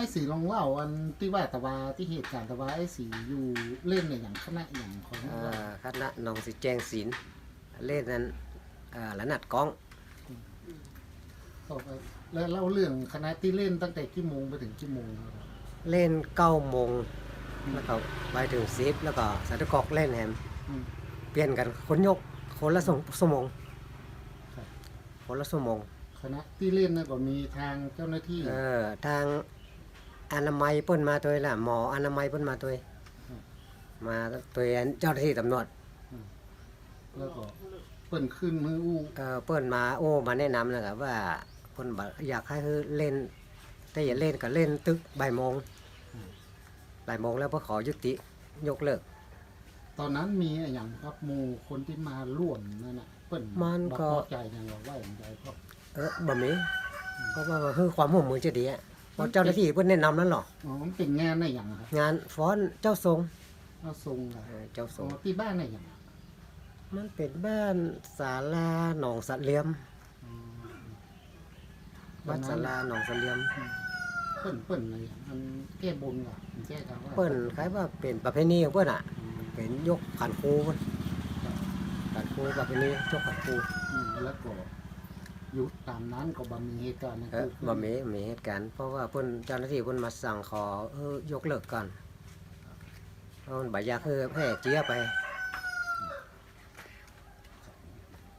อ้สีลองเล่าอันที่ว่าตะวาที่เหตุการณ์ตะวาไอ้สีอยู่เล่นในอย่างคณะอย่างของเอ่เราอคณะหนองสิแจงศิลป์เล่นนั้นเอ่อละนัดกล้องต่อไปแล้วเล่าเรื่องคณะที่เล่นตั้งแต่กี่โมงไปถึงกี่โมงครับเล่นเก้าโมงแล้วก็ไปถึงสิบแล้วก็สัตว์กอกเล่นแฮมอืม เปลี่ยนกันคนยกคนละสองชั่วโมงครับ คนละชั่วโมงคณะที่เล่นนั่นก็มีทางเจ้าหน้าที่เออทาง อนามัยเปิ้นมาตัวละหมออนามัยเปิ้นมาตัวอืมมาตัวเจ้าหน้าที่ตำรวจแล้วก็เปิ่นขึ้นมืออู้เออเปิ้นมาโอ้มาแนะนำนะครับว่าเปิ้นบอกอยากให้คือเล่น แต่อย่าเล่นก็เล่นตึกบ่ายโมงบ่ายโมงแล้วเพื่อขอยุติยกเลิก ตอนนั้นมีอะไรอย่างครับหมู่คนที่มาร่วมนั่นน่ะเปิ่นมันก็บ่พอใจอย่างเราว่าอย่างไรครับเออบ่มีเพราะว่าคือความร่วมมือจะดีอะ เพราะเจ้าหน้าที่เพิ่นแนะนำนั่นหรอกอ๋อมันเป็นงานในอย่างครับงานฟ้อนเจ้าทรงเอาทรงอะเออเจ้าทรอ๋องที่บ้านในอย่างมันเป็นบ้านศาลาหนองสะเหลียมอ๋อบ้านศาลาหนองสะเหลียม เปิ่นเปิ่นอะไรอย่างมันแก้บนอะมันแก้ครับว่าเปิ้นคล้ายว่าเป็นประเพณีของเปิ้นอะ อืมเป็นยกขันครูเพิ่นขันครูประเพณียกขันครูอืมแล้วก็ อยู่ตามนั้นก็บ่มีเหตุการณ์นะเออคือบ่มีมีเหตุการณ์เพราะว่าเพิ่นเจ้าหน้าที่เพิ่นมาสั่งขอเออยกเลิกก่อนเพราะมันบ่อยากให้แพร่เจียไปอ